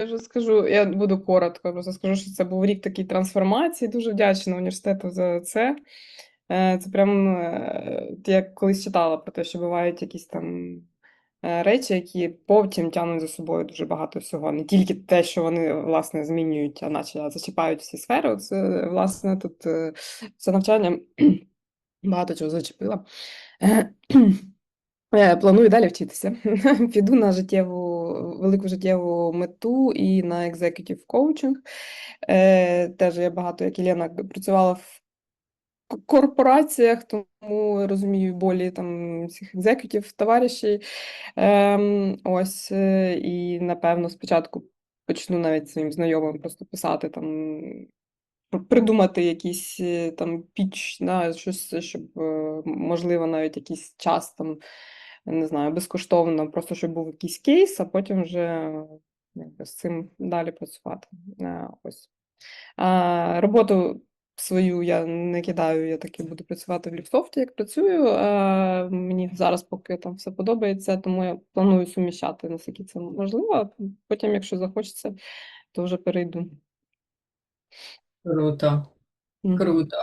Я вже скажу, я буду коротко, просто скажу, що це був рік такий трансформації. Дуже вдячна університету за це. Е, Це прям е, я колись читала про те, що бувають якісь там е, речі, які потім тягнуть за собою дуже багато всього. Не тільки те, що вони власне змінюють, а наче зачіпають всі сфери. Це власне тут це навчання багато чого зачепило. Планую далі вчитися. Піду на життєву, велику життєву мету і на екзекутів коучинг. Е, теж я багато, як і Лена, працювала в корпораціях, тому розумію болі там всіх екзекутів, товаришів. Ем, ось, е, і напевно спочатку почну навіть своїм знайомим просто писати там. Придумати якийсь е, там піч, да, щось, щоб можливо навіть якийсь час там не знаю, безкоштовно, просто щоб був якийсь кейс, а потім вже якби, з цим далі працювати. Е, Ось. А, роботу свою я не кидаю, я таки буду працювати в Люксофті, як працюю. А, мені зараз поки там все подобається, тому я планую суміщати, наскільки це можливо. а Потім, якщо захочеться, то вже перейду. Круто, круто.